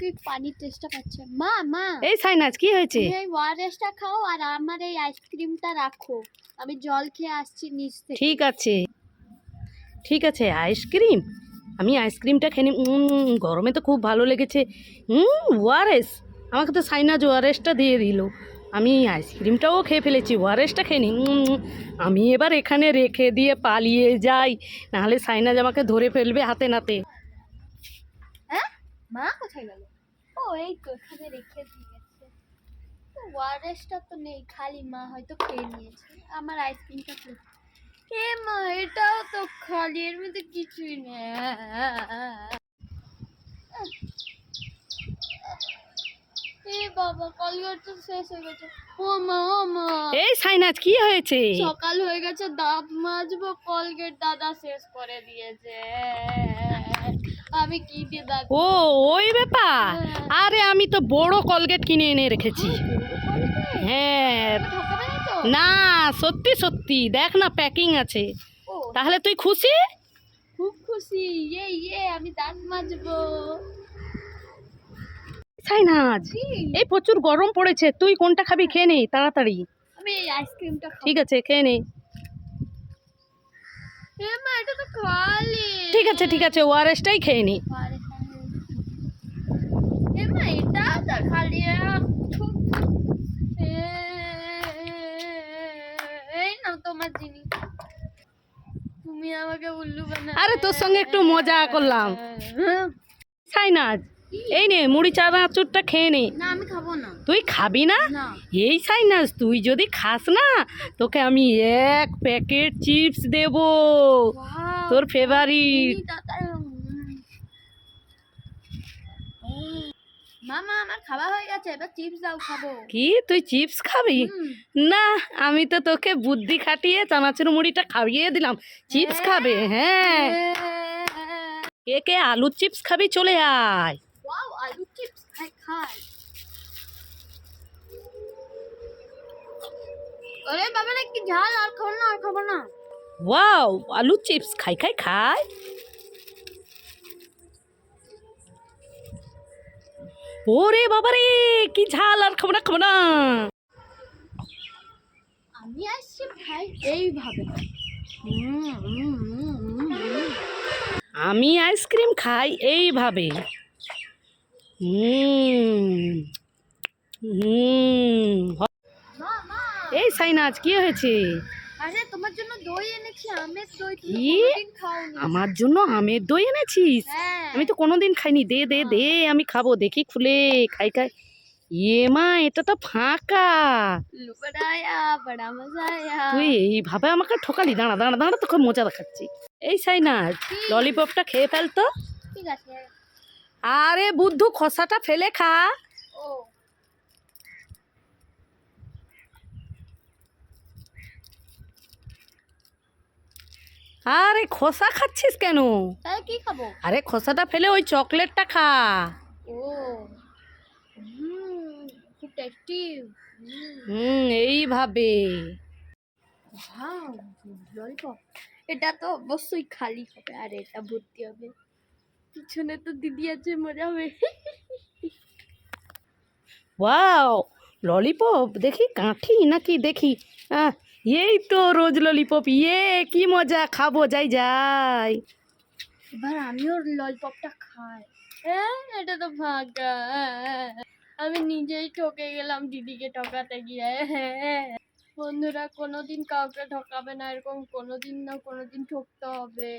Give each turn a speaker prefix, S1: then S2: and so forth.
S1: কি পানির টেস্টটা পাচ্ছে। মা মা।
S2: এই সাইনাজ কি হয়েছে?
S1: এই ওয়ারেসটা খাও আর আমার এই আইসক্রিমটা রাখো। আমি জল খেয়ে আসছি নিচ থেকে।
S2: ঠিক আছে। ঠিক আছে আইসক্রিম আমি আইসক্রিমটা খেয়ে গরমে তো খুব ভালো লেগেছে। হুম ওয়ারেস আমাকে তো সাইনাজ ওয়ারেসটা দিয়ে দিল। আমি আইসক্রিমটাও খেয়ে ফেলেছি ওয়ারেসটা খেয়ে উম, আমি এবার এখানে রেখে দিয়ে পালিয়ে যাই। নাহলে সাইনাজ আমাকে ধরে ফেলবে হাতে নাতে।
S1: মা কোথায় গেল ও এই তো এখানে রেখে দিয়েছে। ওয়ারেসটা তো নেই খালি মা হয়তো খেয়ে নিয়েছে। আমার আইসক্রিমটা খেয়ে এ মা এটাও তো খালি এর মধ্যে কিছুই নেই। বাবা কলগেট তো শেষ হয়ে গেছে। ও মা ও মা।
S2: এই সাইনাজ কি হয়েছে?
S1: সকাল হয়ে গেছে দাঁত মাজবো কলগেট দাদা শেষ করে দিয়েছে। আমি কি দিয়ে
S2: ও ওই ব্যাপার। আরে আমি তো বড় কলগেট কিনে এনে রেখেছি। হ্যাঁ।
S1: না
S2: সত্যি সত্যি। দেখ না প্যাকিং আছে। তাহলে তুই খুশি?
S1: খুব খুশি। ইয়ে ইয়ে আমি দাঁত মাজবো।
S2: সাইনাজ এই প্রচুর গরম পড়েছে। তুই কোনটা খাবি খেয়ে নে তাড়াতাড়ি।
S1: আমি আইসক্রিমটা
S2: ঠিক আছে খেয়ে নে। ঠিক আছে ঠিক আছে ওআরএসটাই খেয়ে নে।
S1: আরে হ্যাঁ।
S2: তোর সঙ্গে একটু মজা করলাম। সাইনাজ এই নে মুড়ি চানাচুরটা খেয়ে নে।
S1: না আমি খাব না।
S2: তুই খাবি না? এই সাইনাজ তুই যদি খাস না তোকে আমি এক প্যাকেট চিপস দেব। তোর ফেভারিট।
S1: মামা আমার খাওয়া হয়ে গেছে এবার চিপস দাও খাব।
S2: কি? তুই চিপস খাবি? না আমি তো তোকে বুদ্ধি খাটিয়ে চানাচুর মুড়িটা খাইয়ে দিলাম। চিপস খাবে হ্যাঁ। কে কে আলুর চিপস খাবি চলে আয়।
S1: ওয়াও আলু চিপস খাই খাই আরে বাবা না কি ঝাল আর খাব না আর খাব না
S2: ওয়াও আলুর চিপস খাই খাই খাই ওরে বাবারে কি ঝাল আর খাব না খাব না
S1: আমি আসছি ভাই এইভাবে হুম, হুম, হুম, হুম, হুম।
S2: আমি আইসক্রিম খাই এইভাবে হুম হুম
S1: মা মা
S2: এই সাইনাজ কি হয়েছে?
S1: আরে তোমার জন্য দই এনেছি আমের দই তুমি খাওনি।
S2: আমার জন্য আমের দই এনেছিস?
S1: হ্যাঁ।
S2: আমি তো কোনোদিন খাইনি। দে দে দে আমি খাব দেখি খুলে খাই খাই। ইয়ে মা এটা তো ফাঁকা। তুই এইভাবে আমাকে ঠকালি? দাঁড়া দাঁড়া দাঁড়া তোকে মজা দেখাচ্ছি। এই সাইনাজ? ললিপপটা খেয়ে ফেল তো।
S1: ঠিক আছে।
S2: আরে বুদ্ধু খোসাটা ফেলে খা। আরে খোসা খাচ্ছিস কেন?
S1: কি খাব?
S2: আরে খোসাটা ফেলে ওই চকলেটটা খা।
S1: ও হুম খুব টেস্টি
S2: হুম এইভাবে।
S1: ললিপপ এটা তো অবশ্যই খালি হবে আর এটা ভর্তি হবে। পিছনে তো দিদি আছে মজা হবে।
S2: ওয়াও ললিপপ দেখি কাঠি নাকি দেখি। আহ, এই তো রোজ ললিপপ ইয়ে কি মজা খাব যাই যাই।
S1: এবার আমিও ললিপপটা খাই। হ্যাঁ এটা তো ফাঁকা আমি নিজেই ঠকে গেলাম দিদিকে ঠকাতে গিয়ে বন্ধুরা কোনোদিন কাউকে ঠকাবে না এরকম কোনোদিন না কোনোদিন ঠকতে হবে।